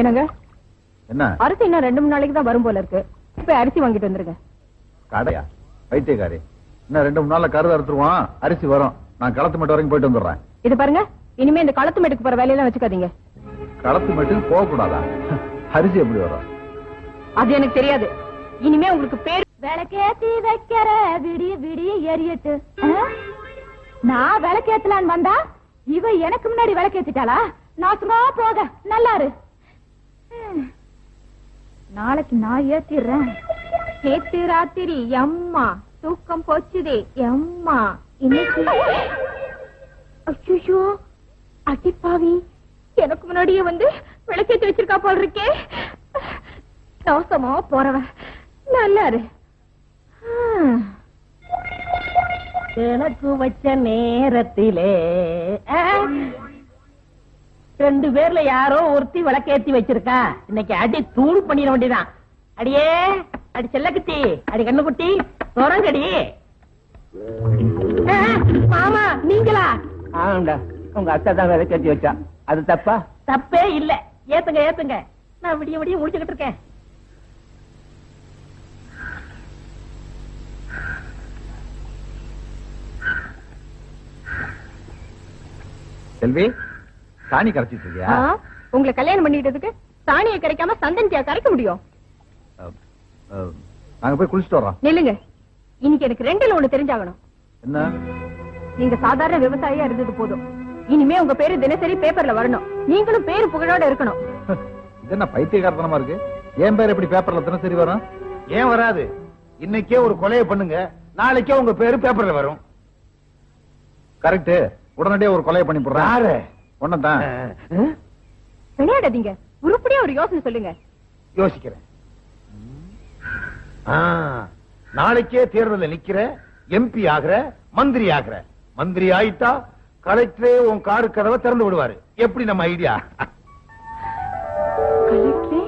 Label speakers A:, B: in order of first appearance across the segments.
A: என்னங்க?
B: என்ன?
A: அரிசி இன்னும் ரெண்டு மூணு நாளைக்கு தான் வரும் போல இருக்கு. இப்ப அரிசி வாங்கிட்டு வந்துருங்க.
B: கடையா? வைத்தியக்காரி இன்னும் ரெண்டு மூணு நாள்ல கருது அறுத்துருவான். அரிசி வரும். நான் களத்து மட்டும் வரைக்கும் போயிட்டு வந்துடுறேன்.
A: இது பாருங்க. இனிமே இந்த களத்து மேட்டுக்கு போற வேலையெல்லாம் வச்சுக்காதீங்க.
B: களத்து மட்டும் போக கூடாதா? அரிசி எப்படி வரும்?
A: அது எனக்கு தெரியாது. இனிமே உங்களுக்கு பேர் விளக்கேத்தி வைக்கிற விடிய விடிய எரியட்டு. நான் விளக்கேத்தலான்னு வந்தா இவ எனக்கு முன்னாடி விளக்கேத்திட்டாளா? நான் சும்மா போக. நல்லாரு. நாளைக்கு நான் ஏத்திடுறேன். நேத்து ராத்திரி எம்மா தூக்கம் போச்சுதே எம்மா. இன்னைக்கு அச்சோ அடிப்பாவி. எனக்கு முன்னாடியே வந்து விளக்கேத்தி வச்சிருக்கா போல் இருக்கே தோசமா போறவன். நல்லாரு.
C: எனக்கு வச்ச நேரத்திலே ரெண்டு பேர்ல யாரோ ஒருத்தி விளக்கேத்தி வச்சிருக்கா. இன்னைக்கு அடி தூள் பண்ணிட வேண்டியதான் அடியே அடி செல்லக்குட்டி அடி கண்ணுக்குட்டி தொடங்கடி ஆ, மாமா நீங்களா?
D: ஆண்டா உங்க அத்தை தான் விளக்கேத்தி வச்சா. அது தப்பா?
C: தப்பே இல்ல. ஏத்துங்க ஏத்துங்க. நான் விடிய விடிய முடிச்சுக்கிட்டு இருக்கேன்.
B: செல்வி? சாணி கரைச்சிட்டு இருக்கியா?
A: உங்களை கல்யாணம் பண்ணிக்கிட்டதுக்கு சாணியை கிடைக்காம சந்தந்தியா கரைக்க முடியும்.
B: நாங்க போய் குளிச்சுட்டு வர்றோம்.
A: நில்லுங்க. இன்னைக்கு எனக்கு ரெண்டுல ஒண்ணு தெரிஞ்சாகணும்.
B: என்ன?
A: நீங்க சாதாரண விவசாயியா இருந்தது போதும். இனிமே உங்க பேரு தினசரி பேப்பர்ல வரணும். நீங்களும் பேரு புகழோட இருக்கணும்.
B: இது என்ன பைத்தியகாரத்தனமா இருக்கு? என் பேர் எப்படி பேப்பர்ல தினசரி வரும்?
E: ஏன் வராது? இன்னைக்கே ஒரு கொலையை பண்ணுங்க. நாளைக்கே உங்க பேரு பேப்பர்ல வரும்.
B: கரெக்ட் உடனடியே ஒரு கொலையை பண்ணி போடுறேன்.
E: யாரு?
B: ஒன்னதான்
A: விளையாடாதீங்க. உருப்படியா ஒரு யோசனை சொல்லுங்க.
E: யோசிக்கிறேன். ஆ, நாளைக்கே தேர்தல்ல நிக்கிற எம்பி ஆகுற மந்திரி ஆகுற. மந்திரி ஆயிட்டா கலெக்டரே உன் காரு கதவை திறந்து விடுவாரு. எப்படி நம்ம ஐடியா?
A: கலெக்டரே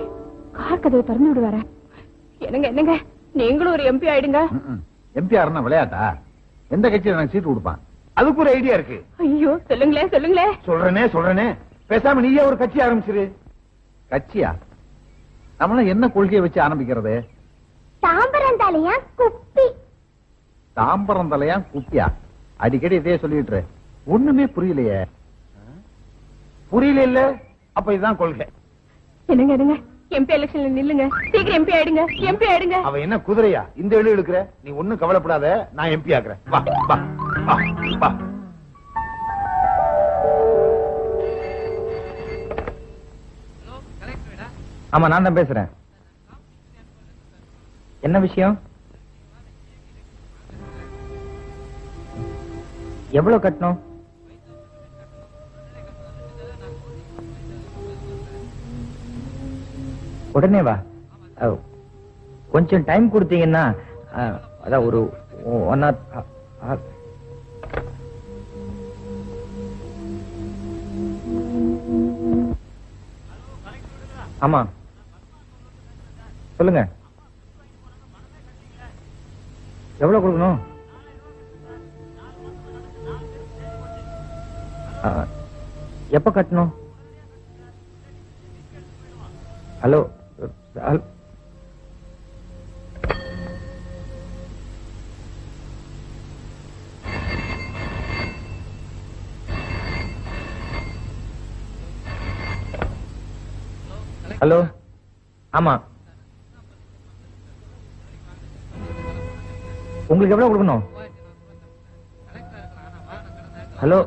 A: கார் கதவை திறந்து விடுவாரா? என்னங்க என்னங்க? நீங்களும் ஒரு எம்பி ஆயிடுங்க.
B: எம்பி ஆர்னா விளையாட்டா? எந்த கட்சியில எனக்கு சீட்டு கொடுப்பான்
E: அதுக்கு ஒரு ஐடியா இருக்கு.
A: ஐயோ சொல்லுங்களே சொல்லுங்களே.
E: சொல்றேனே சொல்றேனே. பேசாம நீயே ஒரு கட்சி ஆரம்பிச்சிரு.
B: கட்சியா? நம்மளாம் என்ன கொள்கையை வச்சு ஆரம்பிக்கிறது?
A: தாம்பரம் தலையா குப்பி?
B: தாம்பரம் தலையா குப்பியா? அடிக்கடி இதே சொல்லிட்டு. ஒண்ணுமே புரியலையே.
E: புரியல இல்ல அப்ப இதுதான் கொள்கை.
A: என்னங்க என்னங்க? எம்பி எலெக்ஷன்ல நில்லுங்க. சீக்கிரம் எம்பி ஆயிடுங்க எம்பி ஆயிடுங்க.
E: அவ என்ன குதிரையா? இந்த வெளி எடுக்கிற நீ ஒண்ணும் கவலைப்படாத நான் எம்பி ஆக்குறேன். வா வா.
D: ஆமா நான் தான் பேசுறேன். என்ன விஷயம்? எவ்வளவு கட்டணும்? உடனே வா. கொஞ்சம் டைம் கொடுத்தீங்கன்னா அதான் ஒரு ஒன் ஆர் ஆமா. சொல்லுங்க. எவ்வளவு கொடுக்கணும்? எப்ப கட்டணும்? Hello hello? ஆமா. உங்களுக்கு எவ்வளவு கொடுக்கணும்? ஹலோ?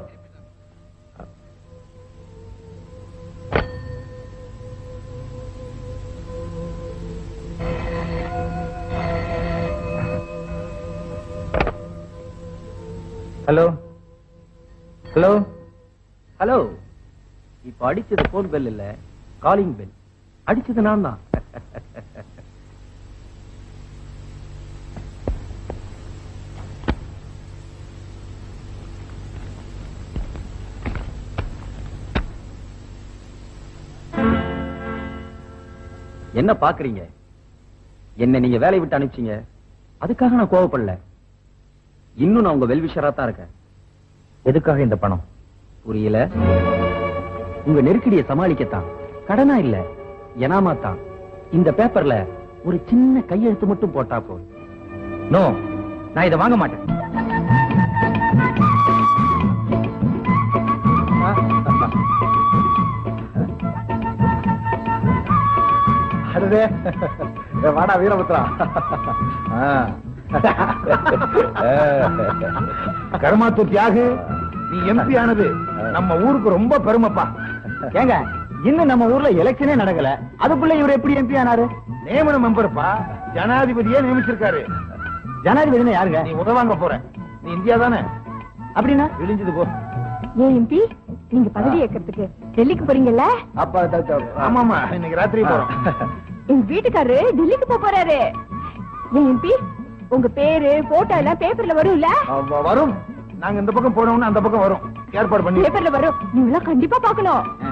D: ஹலோ? ஹலோ? ஹலோ? இப்ப அடிச்சது போன் பெல் இல்ல காலிங் பெல் அடிச்சது நான் தான். என்ன பாக்குறீங்க? என்ன நீங்க வேலையை விட்டு அனுப்பிச்சீங்க. அதுக்காக நான் கோவப்படல. இன்னும் நான் உங்க வெல்விஷரா தான் இருக்கேன். எதுக்காக இந்த பணம்? புரியல. உங்க நெருக்கடியை சமாளிக்கத்தான். கடனா இல்ல? எனாமா தான். இந்த பேப்பர்ல ஒரு சின்ன கையெழுத்து மட்டும் போட்டா போதும்.
F: நோ நான் இதை வாங்க மாட்டேன்.
B: வாடா வீரபுத்திரா ஆ.
E: கருமாத்தூர் தியாகு நீ எம்பி ஆனது. நம்ம ஊருக்கு ரொம்ப பெருமைப்பா.
F: ஏங்க இன்னும் நம்ம ஊர்ல எலெக்ஷனே நடக்கல. அதுக்குள்ள இவர் எப்படி எம்பி ஆனாரு?
E: நியமன மெம்பர்ப்பா? ஜனாதிபதியே நியமிச்சிருக்காரு.
F: ஜனாதிபதி யாருங்க?
E: நீ உதவாங்க போற. நீ இந்தியா தானே?
F: அப்படின்னா?
E: இழிஞ்சது போ.
A: ஏன் எம்பி நீங்க பதவி ஏற்கிறதுக்கு டெல்லிக்கு போறீங்கல்ல?
B: அப்ப
E: ஆமாமா இன்னைக்கு ராத்திரி போறோம்.
A: எங்க வீட்டுக்காரரு டெல்லிக்கு போப் போறாரு. ஏன் எம்பி உங்க பேரு போட்டோ எல்லாம் பேப்பர்ல வரும்ல?
B: வ- வரும்.
E: நாங்க இந்த பக்கம் போனோம்னா அந்த பக்கம் வரும். ஏற்பாடு பண்ணி.
A: பேப்பர்ல வரும். நீங்க எல்லாம் கண்டிப்பா பார்க்கணும்.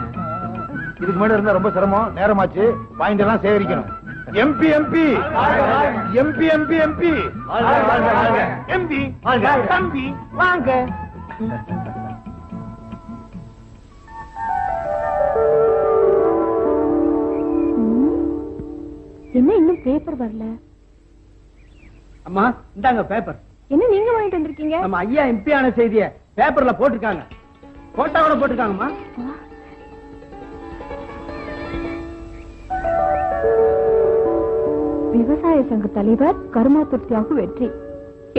E: இதுக்கு மேல இருந்தா ரொம்ப சிரமம் நேரமாச்சு. பாயிண்ட் எல்லாம் சேகரிக்கணும். எம்பி எம்பி எம்பி எம்பி எம்பி எம்பி தம்பி வாங்க.
A: என்ன இன்னும் பேப்பர் வரல?
F: அம்மா இந்தாங்க பேப்பர்
A: என்ன நீங்க வாங்கிட்டு வந்திருக்கீங்க?
F: நம்ம ஐயா எம்பி ஆன செய்திய பேப்பர்ல போட்டிருக்காங்க. போட்டோவோட போட்டிருக்காங்கம்மா.
A: விவசாய சங்க தலைவர் கருமா தியாகு வெற்றி.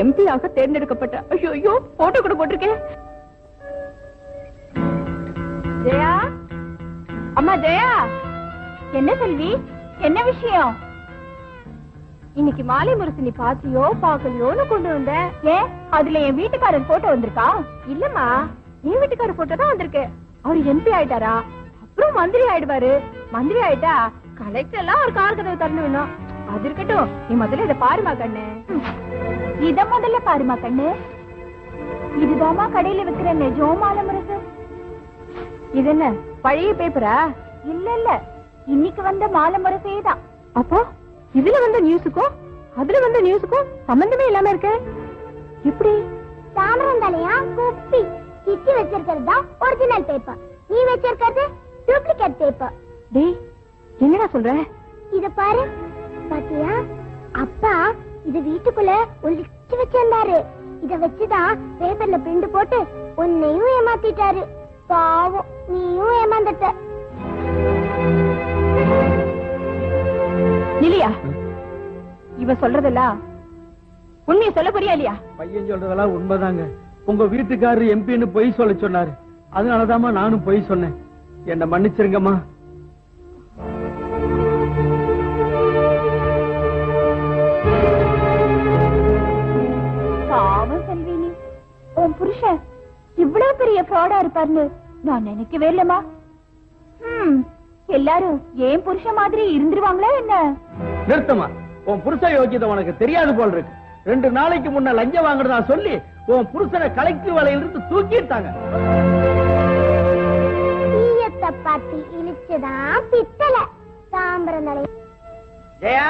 A: எம்பியாக தேர்ந்தெடுக்கப்பட்ட ஐயோ ஐயோ போட்டோ கூட போட்டிருக்கேன். ஜெயா? அம்மா ஜெயா? என்ன செல்வி? என்ன விஷயம்? இன்னைக்கு மாலை முரசு நீ பாத்தியோ பாக்கலையோன்னு கொண்டு வந்த. ஏன் அதுல என் வீட்டுக்காரன் போட்டோ வந்திருக்கா? இல்லம்மா நீ வீட்டுக்காரர் போட்டோ தான் வந்திருக்கு. அவர் எம்பி ஆயிட்டாரா? அப்புறம் மந்திரி ஆயிடுவாரு. மந்திரி ஆயிட்டா கலெக்டர் எல்லாம் ஒரு கால் கதவு திறந்து அது இருக்கட்டும். நீ முதல்ல இத பாருமா கண்ணு. இத முதல்ல பாருமா கண்ணு. இதுதாம்மா கடையில விக்கிற நெஜம் மாலை முரசு. இது என்ன பழைய பேப்பரா? இல்ல இல்ல. இன்னைக்கு வந்த மாலை முரசே தான். அப்போ இதுல வந்த நியூஸுக்கும் அதுல வந்த நியூஸுக்கும் சம்பந்தமே இல்லாம இருக்கு. எப்படி?
G: தாமரந்தலையா குப்பி. சித்தி வச்சிருக்கிறது தான் ஒரிஜினல் பேப்பர் நீ வச்சிருக்கிறது டூப்ளிகேட் பேப்பர்
A: டேய் என்னடா சொல்ற?
G: இத பாரு. பாத்தியா? அப்பா இது வீட்டுக்குள்ள ஒளிச்சு வச்சிருந்தாரு. இத வச்சுதான் பேப்பர்ல பிரிண்ட் போட்டு உன்னையும் ஏமாத்திட்டாரு. பாவம் நீயும் ஏமாந்துட்ட.
A: இல்லையா இவ சொல்றதெல்லாம் உண்மையை சொல்ல போறியா இல்லையா?
F: பையன் சொல்றதெல்லாம் உண்மைதாங்க. உங்க வீட்டுக்காரரு எம்பின்னு பொய் சொல்ல சொன்னாரு. அதனாலதாம்மா நானும் பொய் சொன்னேன். என்ன மன்னிச்சிருங்கம்மா.
A: புருஷன் இவ்வளவு பெரிய ஃப்ராடா இருப்பார்னு நான் நினைக்கவே இல்லம்மா. எல்லாரும் ஏன் புருஷன் மாதிரி இருந்துருவாங்களா என்ன?
F: நிறுத்தமா உன் புருஷ யோகியதை உனக்கு தெரியாது போல் இருக்கு. ரெண்டு நாளைக்கு முன்ன லஞ்சம் வாங்குறதா சொல்லி உன் புருஷனை கலெக்டர் வேலையிலிருந்து தூக்கிட்டாங்க.
G: தீயத்தை பார்த்து இழிச்சுதான் பித்தளை? தாம்பரந்தலை
F: ஜெயா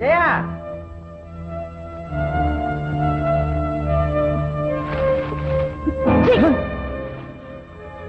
F: ஜெயா.